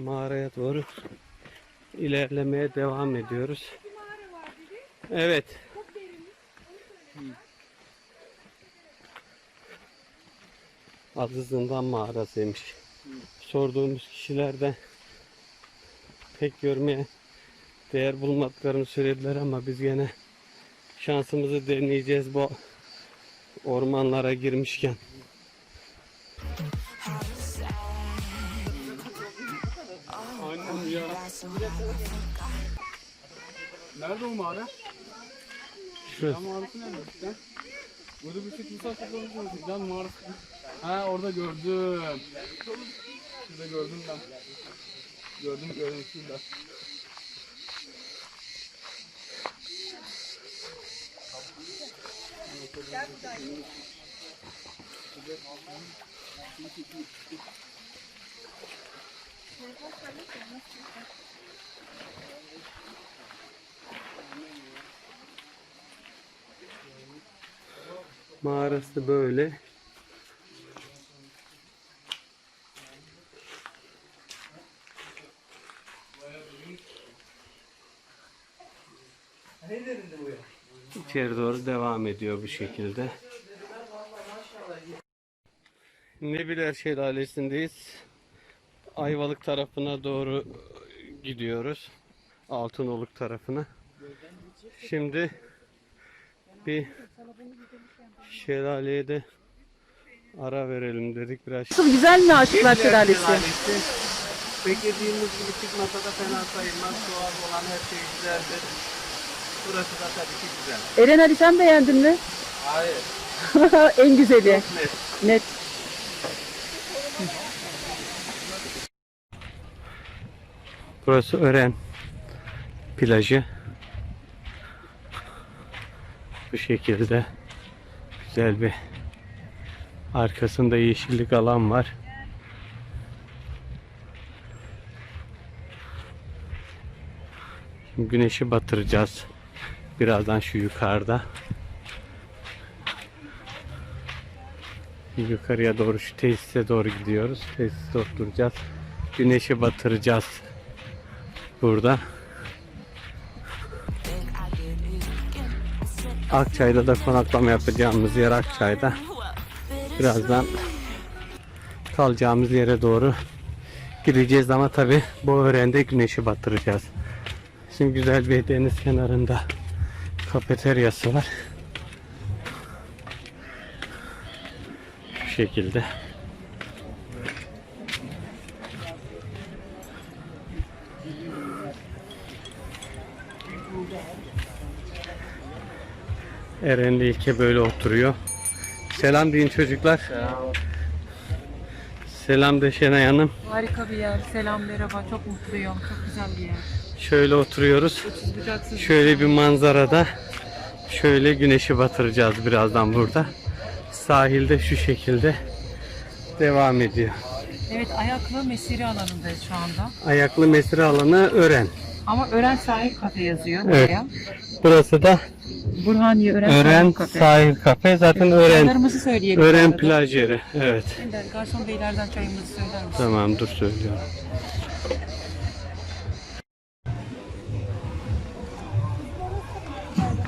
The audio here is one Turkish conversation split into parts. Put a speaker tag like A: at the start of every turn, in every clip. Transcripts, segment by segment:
A: mağaraya doğru ilerlemeye devam ediyoruz. Evet. Adı Zindan mağarasıymış. Sorduğumuz kişilerden pek görmeye değer bulmadıklarını söylediler ama biz gene şansımızı deneyeceğiz bu ormanlara girmişken.
B: Nerede o mağara?
A: Şurası.
B: Can mağarası nerede? Sen? Burada bir tek insan toplamış mı? Can mağarası. Ha orada gördüm. Şurada gördüm ben. Gördüm gördüm şurada.
A: Mağarası böyle. İçeri doğru devam ediyor bu şekilde. Nebiler Şelalesi'ndeyiz. Ayvalık tarafına doğru gidiyoruz. Altınoluk tarafına. Şimdi bir şelaleye de ara verelim dedik biraz.
C: Nasıl güzel mi Aşıklar Şelalesi?
A: Beklediğimiz gibi çıkmasa da fena sayılmaz. Doğal olan her şey güzeldir. Burası da tabii ki güzel.
C: Eren Ali sen beğendin mi?
A: Hayır.
C: en güzeli.
A: Net.
C: Net.
A: Burası Ören plajı. Bu şekilde güzel bir arkasında yeşillik alan var. Şimdi güneşi batıracağız. Birazdan şu yukarıda. Yukarıya doğru şu tesise doğru gidiyoruz. Tesiste oturacağız. Güneşi batıracağız burada. Akçay'da da konaklama yapacağımız yer Akçay'da. Birazdan kalacağımız yere doğru gideceğiz ama tabi bu öğrende güneşi batıracağız. Şimdi güzel bir deniz kenarında kafeteryası var. Şu şekilde. Eren'le İlke böyle oturuyor. Selam deyin çocuklar. Selam. Selam de Şenay Hanım.
D: Harika bir yer. Selam merhaba. Çok mutluyum. Çok güzel bir yer.
A: Şöyle oturuyoruz. Şöyle bir manzarada şöyle güneşi batıracağız birazdan burada. Sahilde şu şekilde devam ediyor.
D: Evet ayaklı mesire alanındayız şu anda.
A: Ayaklı mesire alanı Ören.
D: Ama Ören Sahil Kafe yazıyor
A: Evet.
D: buraya.
A: Burası da
D: Burhaniye Ören,
A: Ören
D: Sahil Kafe.
A: Sahil Kafe. Zaten Ören
D: Çaylarımızı söyleyelim.
A: Ören
D: arada.
A: plaj yeri. Evet.
D: Ender, Garson beylerden çayımızı söyler misin?
A: Tamam dur söylüyorum.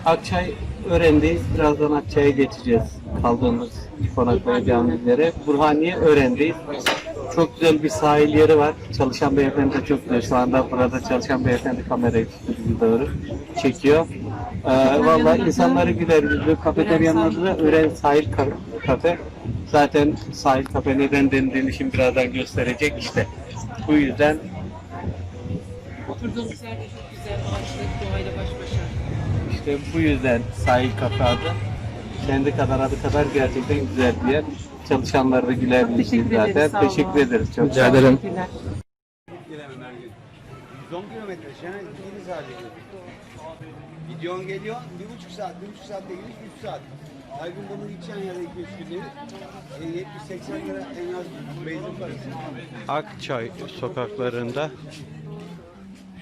A: Akçay Ören'deyiz. Birazdan Akçay'a geçeceğiz. Kaldığımız konaklayacağımız yere. Burhaniye Ören'deyiz. Çok güzel bir sahil yeri var. Çalışan beyefendi de çok güzel. Şu anda burada çalışan beyefendi kamerayı tuttu doğru çekiyor. Ee, Valla insanları güler yüzlü. Kafeteryanın adı da Ören Sahil Ka- Kafe. Zaten sahil kafe neden dendiğini şimdi birazdan gösterecek işte. Bu yüzden
D: Oturduğumuz yerde çok güzel ağaçlık doğayla baş başa.
A: işte bu yüzden sahil kafe adı. Kendi kadar adı kadar gerçekten güzel bir yer. Çalışanları da güler yüzlü
D: teşekkür ederiz,
A: zaten.
D: sağ olun.
A: Teşekkür ederiz. Çok
B: Rica
A: sağ olun.
B: ederim.
D: Teşekkürler.
E: 110 kilometre Şenay gidiniz halinde. Videon geliyor, bir buçuk saat, bir buçuk saatte gidiş, üç saat. Her gün bunu gideceksin ya da iki üç günde. E, 70-80 lira en az benzin parası.
A: Akçay sokaklarında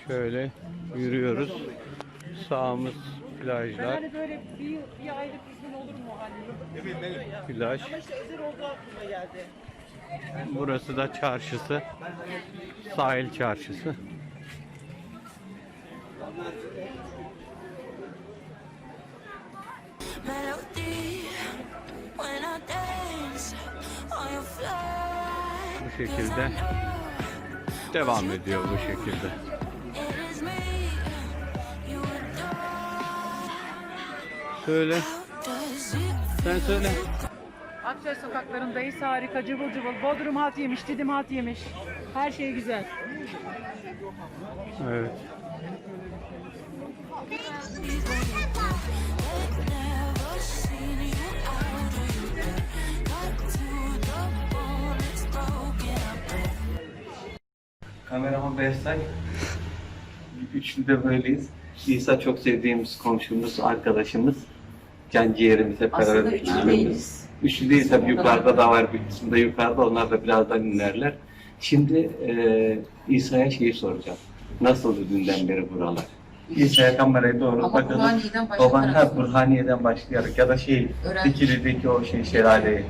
A: şöyle yürüyoruz. Sağımız plajlar,
D: Hani böyle bir, bir aylık
A: plaj.
D: İşte özel olduğu aklıma geldi.
A: Burası da çarşısı. Sahil çarşısı. Bu şekilde devam ediyor bu şekilde.
F: It
A: Sen söyle.
C: Akçay sokaklarındayız. Harika cıvıl cıvıl. Bodrum hat yemiş, Didim hat yemiş. Her şey güzel.
A: Evet. Kameraman Behzat. Üçlü de böyleyiz. İsa çok sevdiğimiz komşumuz, arkadaşımız. Can ciğerimiz hep
G: Aslında
A: beraber
G: üçlü
A: içiyoruz.
G: değiliz.
A: Üçlü değil tabii yukarıda da var bir kısmında yukarıda onlar da birazdan inerler. Şimdi e, İsa'ya şeyi soracağım. Nasıldı dünden beri buralar? İsa'ya kamerayı doğru
G: Ama
A: bakalım.
G: Burhaniye'den başka
A: Baban ha Burhaniye'den başlayarak ya da şey
G: Öğrenci.
A: Dikili'deki o şey şelaleyi.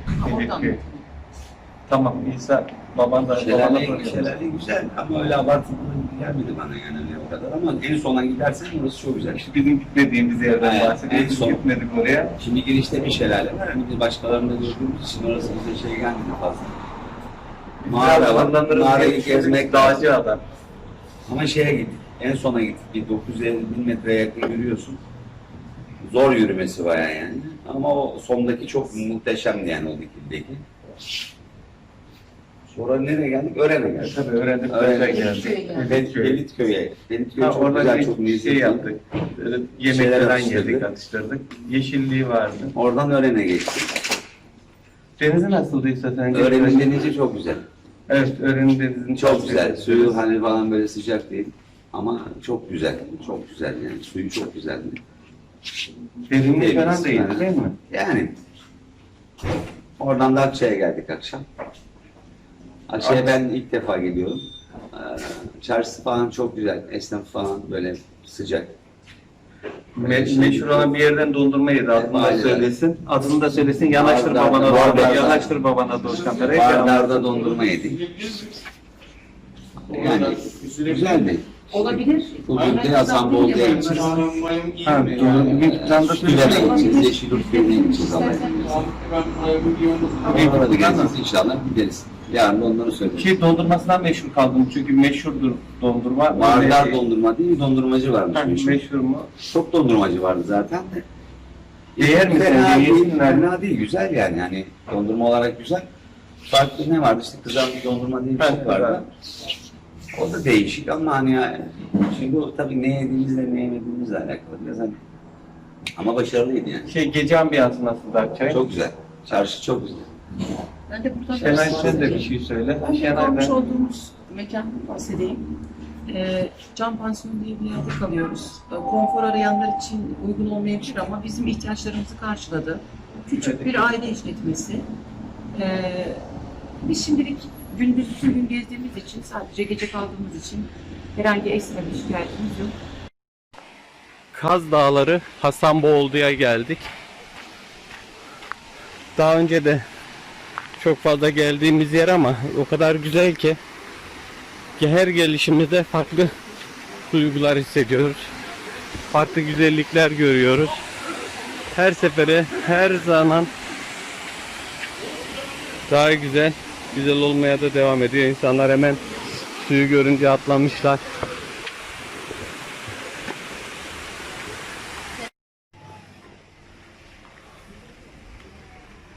A: Tamam İsa baban da
E: Şelale, şelale güzel ama öyle abartılı gelmedi bana yani öyle o kadar ama en sona gidersen orası çok güzel.
A: İşte bizim gitmediğimiz yerden
E: Evet,
A: bahsediyoruz.
E: en
A: Biz
E: son.
A: gitmedik oraya.
E: Şimdi girişte bir şelale var. Bir de başkalarında gördüğümüz için orası bize şey gelmedi fazla. Mağara var. Mağarayı gezmek
A: Dağcı adam.
E: Ama şeye gittik. En sona gittik. Bir 950 bin metre yakın yürüyorsun. Zor yürümesi bayağı yani. Ama o sondaki çok muhteşemdi yani o dikildeki. Sonra nereye geldik? Ören'e geldik.
A: Tabii öğrendik.
E: Öğrendik.
A: geldik.
G: Beliköy'e
A: Belikköy.
E: Belitköy'e. Belitköy'e
A: Ha,
E: çok
A: orada
E: güzel, çok
A: şey
E: lezzetli.
A: yaptık.
E: Şeyler
A: Yemeklerden yedik, atıştırdık. Yeşilliği vardı.
E: Oradan Ören'e geçtik.
A: Denizi nasıldıysa sen?
E: Ören'in denizi çok güzel.
A: Evet, öğrenin denizini
E: Çok güzel. Suyu hani falan böyle sıcak değil. Ama çok güzel. Çok güzel yani. Suyu çok güzeldi.
A: Derinliği
E: Temiz,
A: falan değil
E: ha.
A: değil mi?
E: Yani oradan da Akçay'a geldik akşam. Akçay'a ben ilk defa geliyorum. Ee, Çarşısı falan çok güzel. Esnaf falan böyle sıcak.
A: Me- meşhur olan bir yerden dondurma yedi. Adını da söylesin. Adını da söylesin. Yanaştır
E: Bardarda-
A: babana doğru.
E: bardarda-
A: Yanaştır babana doğru kamerayı.
E: Bardarda dondurma yedik. Yani güzeldi.
G: Olabilir.
E: Bugün de Hasan Bolca'ya gideceğiz.
A: Ha, doğru. Bir planda
E: Üsküdar'a
A: söylesene.
E: gideceğiz. Yeşilyurt Köyü'ne gideceğiz Allah'a emanet Orada gezeceğiz inşallah gideriz. Yarın onları söyleyeceğiz.
A: Şey dondurmasından meşhur kaldım çünkü meşhurdur dondurma.
E: Vardar
A: Öyle-
E: dondurma değil, dondurmacı varmış.
A: Ha,
E: meşhur.
A: meşhur mu?
E: Çok dondurmacı vardı zaten de.
A: Değer mi
E: Fena
A: sence?
E: değil,
A: Yesinler mi?
E: fena değil, güzel yani. Hani dondurma olarak güzel. Farklı ne vardı işte kızarmış dondurma diye bir şey
A: Evet,
E: vardı. O da değişik ama hani yani, şimdi o tabii ne yediğimizle ne yemediğimizle alakalı biraz hani. Ama başarılıydı yani.
A: Şey gece ambiyansı nasıl Akçay?
E: Çok güzel. Çarşı çok güzel.
G: Ben de burada
A: Şenay sen de bir şey söyle.
G: Ben de
A: Şenay
G: kalmış
A: ben.
G: olduğumuz mekan bahsedeyim. Ee, Cam Pansiyon diye bir yerde kalıyoruz. Ee, konfor arayanlar için uygun olmayabilir ama bizim ihtiyaçlarımızı karşıladı. Küçük bir aile işletmesi. Ee, biz şimdilik gündüz bütün gün gezdiğimiz için, sadece gece kaldığımız için herhangi ekstra bir şikayetimiz yok.
A: Kaz Dağları Hasanboğuldu'ya geldik. Daha önce de çok fazla geldiğimiz yer ama o kadar güzel ki her gelişimizde farklı duygular hissediyoruz. Farklı güzellikler görüyoruz. Her sefere her zaman daha güzel, güzel olmaya da devam ediyor. İnsanlar hemen suyu görünce atlamışlar.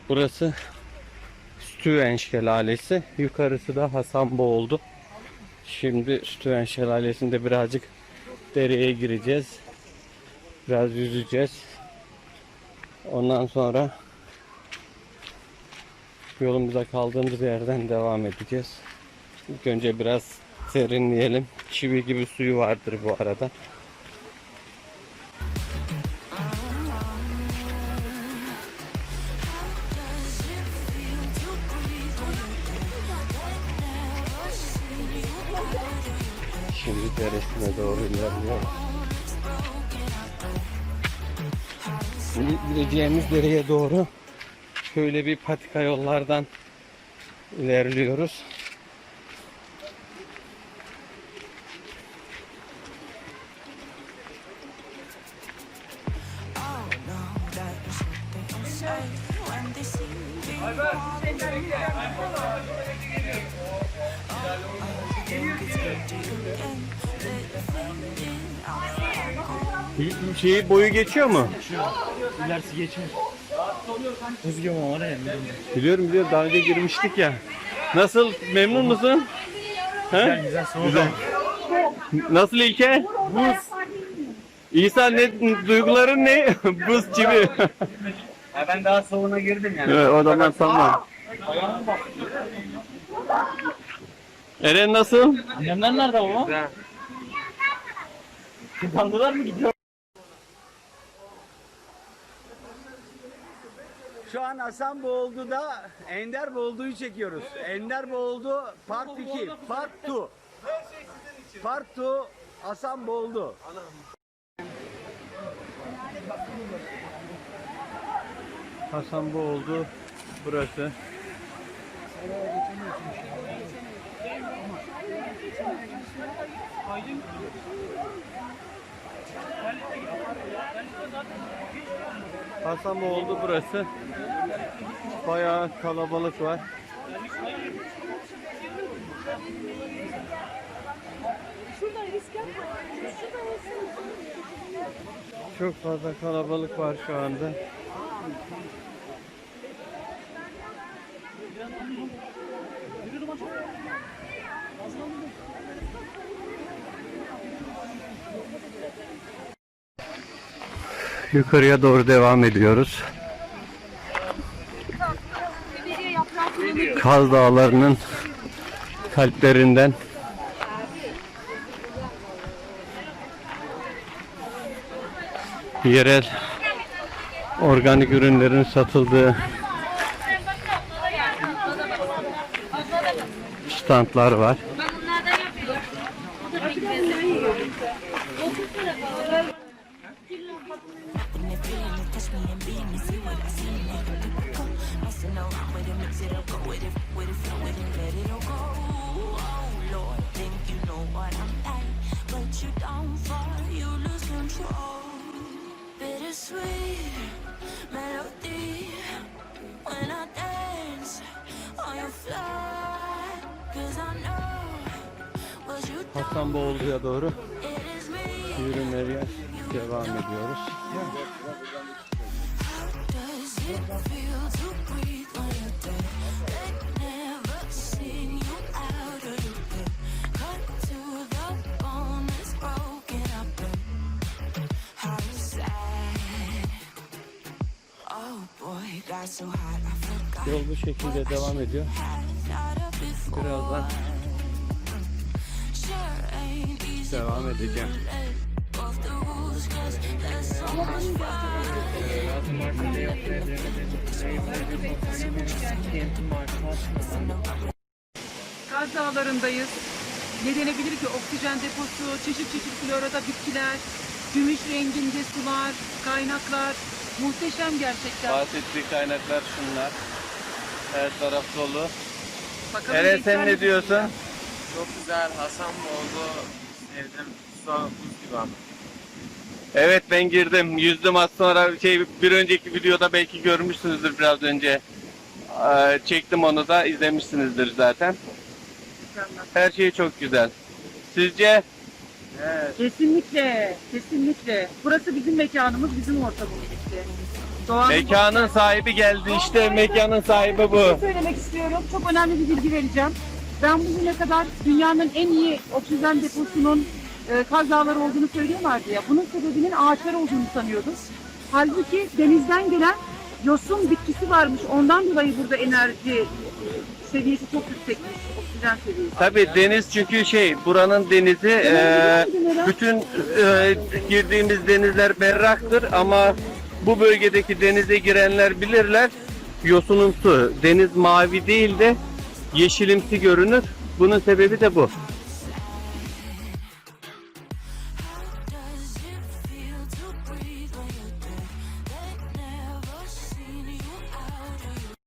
A: Burası Stüven Şelalesi. Yukarısı da Hasanboğuldu. Şimdi Stüven Şelalesi'nde birazcık dereye gireceğiz. Biraz yüzeceğiz. Ondan sonra yolumuza kaldığımız yerden devam edeceğiz. İlk önce biraz serinleyelim. Çivi gibi suyu vardır bu arada. Şimdi deresine doğru ilerliyoruz. Şimdi gideceğimiz dereye doğru şöyle bir patika yollardan ilerliyoruz. Şeyi boyu geçiyor mu?
E: İlerisi geçer. Özgür ama oraya mı?
A: Biliyorum biliyorum daha önce girmiştik ya. Nasıl memnun musun? He?
E: Güzel soğuk.
A: Güzel. Nasıl İlke? Buz. İsa ne duyguların ne? Buz gibi.
E: Ben daha soğuğuna girdim yani.
A: evet, o zaman tamam. Eren nasıl?
E: Annemler nerede baba? Güzel. Mı gidiyor?
H: Şu an Hasan Boğuldu'da Ender Boğuldu'yu çekiyoruz. Ender Boğuldu Part 2, Part 2. Part 2 Hasan Boğuldu.
A: Hasan bu oldu. Burası. Hasan oldu burası. Bayağı kalabalık var. Çok fazla kalabalık var şu anda. Yukarıya doğru devam ediyoruz. Kaz Dağları'nın kalplerinden yerel organik ürünlerin satıldığı standlar var. Hasan Boğuldu'ya doğru yürümeye devam ediyoruz.
I: Does
A: Yol bu şekilde devam ediyor. Birazdan devam edeceğim.
C: Kaz Dağları'ndayız. Ne denebilir ki oksijen deposu, çeşit çeşit florada bitkiler, gümüş renginde sular, kaynaklar. Muhteşem gerçekten.
A: Bahsettiği kaynaklar şunlar. Her taraf dolu.
C: Bakalım
A: Eren
C: bekler
A: sen ne
C: misin?
A: diyorsun?
E: Çok güzel. Hasan oldu. Sevdim. Buz gibi ama.
A: Evet ben girdim. Yüzdüm az sonra şey bir önceki videoda belki görmüşsünüzdür biraz önce. Ee, Çektim onu da izlemişsinizdir zaten. Her şey çok güzel. Sizce?
C: Kesinlikle, kesinlikle. Burası bizim mekanımız, bizim ortamımız işte. Doğanın
A: Mekanın sahibi geldi işte mekanın sahibi
C: Bir
A: bu.
C: şey söylemek istiyorum. Çok önemli bir bilgi vereceğim. Ben bugüne kadar dünyanın en iyi oksijen deposunun e, Kaz Dağları olduğunu söylüyorlardı ya. Bunun sebebinin ağaçlar olduğunu sanıyordum. Halbuki denizden gelen yosun bitkisi varmış. Ondan dolayı burada enerji seviyesi çok yüksekmiş. Oksijen seviyesi.
A: Tabii deniz çünkü şey buranın denizi e, bütün e, girdiğimiz denizler berraktır ama bu bölgedeki denize girenler bilirler yosunumsu deniz mavi değil de yeşilimsi görünür. Bunun sebebi de bu.